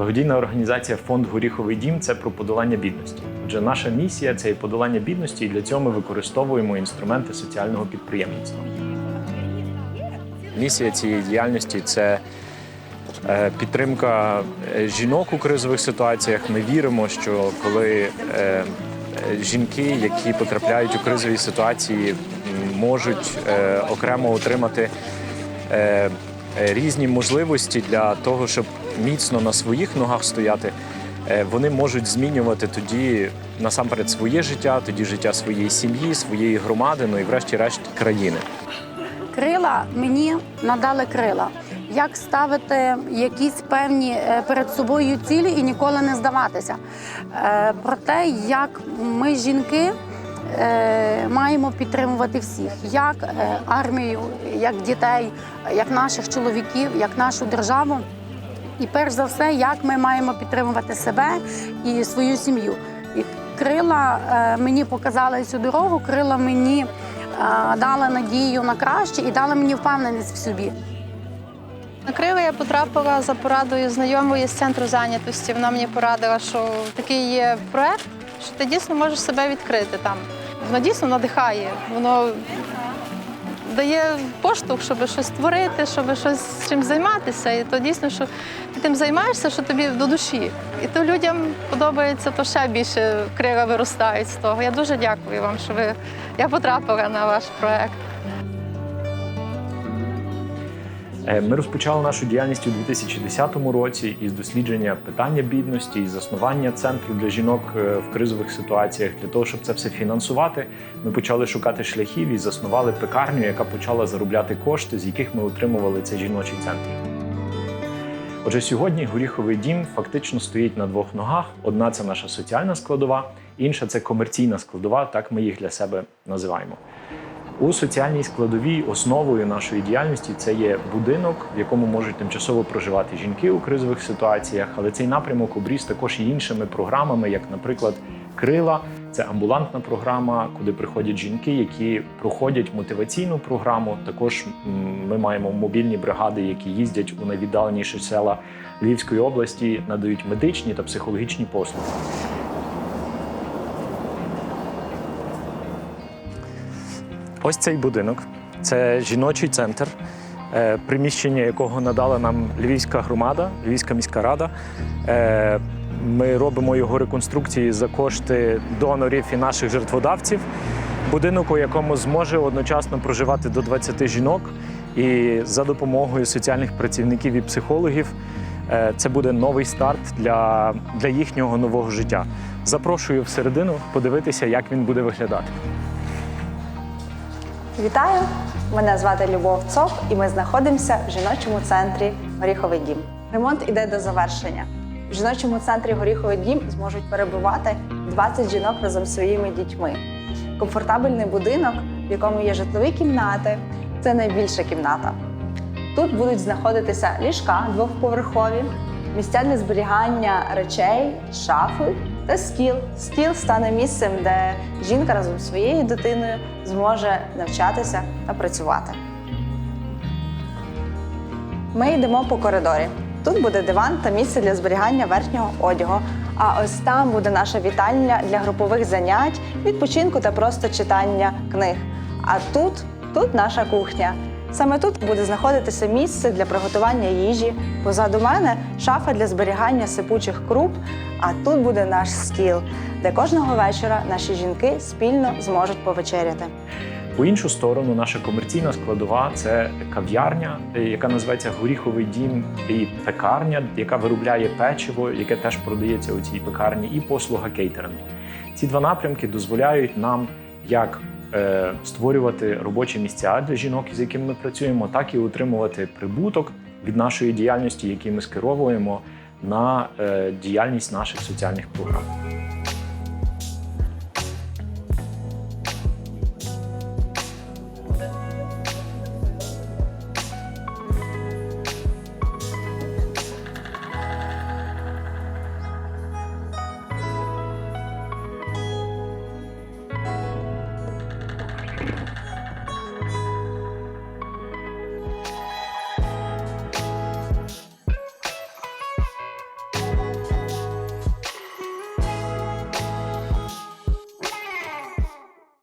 Благодійна організація Фонд Горіховий дім це про подолання бідності. Отже, наша місія це і подолання бідності, і для цього ми використовуємо інструменти соціального підприємництва. Місія цієї діяльності це е, підтримка е, жінок у кризових ситуаціях. Ми віримо, що коли е, жінки, які потрапляють у кризові ситуації, можуть окремо отримати різні можливості для того, щоб міцно на своїх ногах стояти, е, вони можуть змінювати тоді насамперед своє життя, тоді життя своєї сім'ї, своєї громади, ну і врешті-решт країни. Крила мені надали крила. Як ставити якісь певні е, перед собою цілі і ніколи не здаватися. Е, Про те, як ми, жінки, маємо підтримувати всіх, як армію, як дітей, як наших чоловіків, як нашу державу. І перш за все, як ми маємо підтримувати себе і свою сім'ю. І крила е, мені показали цю дорогу, крила мені е, дали надію на краще і дали мені впевненість в собі. На крила я потрапила за порадою знайомої з центру зайнятості. Вона мені порадила, що такий є проект, що ти дійсно можеш себе відкрити там. Воно дійсно надихає, воно дає поштовх, щоб щось створити, щоб щось чим займатися. І то дійсно, що ти тим займаєшся, що тобі до душі. І то людям подобається, то ще більше крила виростають з того. Я дуже дякую вам, що ви я потрапила на ваш проект. Ми розпочали нашу діяльність у 2010 році із дослідження питання бідності і заснування центру для жінок е, в кризових ситуаціях. Для того, щоб це все фінансувати, ми почали шукати шляхів і заснували пекарню, яка почала заробляти кошти, з яких ми отримували цей жіночий центр. Отже, сьогодні горіховий дім фактично стоїть на двох ногах. Одна це наша соціальна складова, інша це комерційна складова. Так ми їх для себе називаємо. У соціальній складовій основою нашої діяльності це є будинок, в якому можуть тимчасово проживати жінки у кризових ситуаціях. Але цей напрямок обріз також і іншими програмами, як, наприклад, Крила. Це амбулантна програма, куди приходять жінки, які проходять мотиваційну програму. Також ми маємо мобільні бригади, які їздять у найвіддаленіші села Львівської області, надають медичні та психологічні послуги. Ось цей будинок це жіночий центр, е, приміщення якого надала нам Львівська громада, Львівська міська рада. Е, Ми робимо його реконструкції за кошти донорів і наших жертводавців. Будинок, у якому зможе одночасно проживати до 20 жінок, і за допомогою соціальних працівників і психологів е, це буде новий старт для, для їхнього нового життя. Запрошую всередину подивитися, як він буде виглядати. Вітаю! Мене звати Любов Цоп, і ми знаходимося в жіночому центрі Горіховий дім. Ремонт іде до завершення. В жіночому центрі Горіховий дім зможуть перебувати 20 жінок разом зі своїми дітьми. Комфортабельний будинок, в якому є житлові кімнати, це найбільша кімната. Тут будуть знаходитися ліжка двохповерхові, місця для зберігання речей, шафи та стіл. Стіл стане місцем, де жінка разом зі своєю дитиною зможе навчатися та працювати. Ми йдемо по коридорі. Тут буде диван та місце для зберігання верхнього одягу. А ось там буде наша вітальня для групових занять, відпочинку та просто читання книг. А тут, тут наша кухня. Саме тут буде знаходитися місце для приготування їжі. Позаду мене шафа для зберігання сипучих круп. А тут буде наш стіл, де кожного вечора наші жінки спільно зможуть повечеряти. По іншу сторону, наша комерційна складова це кав'ярня, яка називається Горіховий дім, і пекарня, яка виробляє печиво, яке теж продається у цій пекарні, і послуга кейтерингу. Ці два напрямки дозволяють нам як створювати робочі місця для жінок, з якими ми працюємо, так і отримувати прибуток від нашої діяльності, який ми скеровуємо на е, діяльність наших соціальних програм.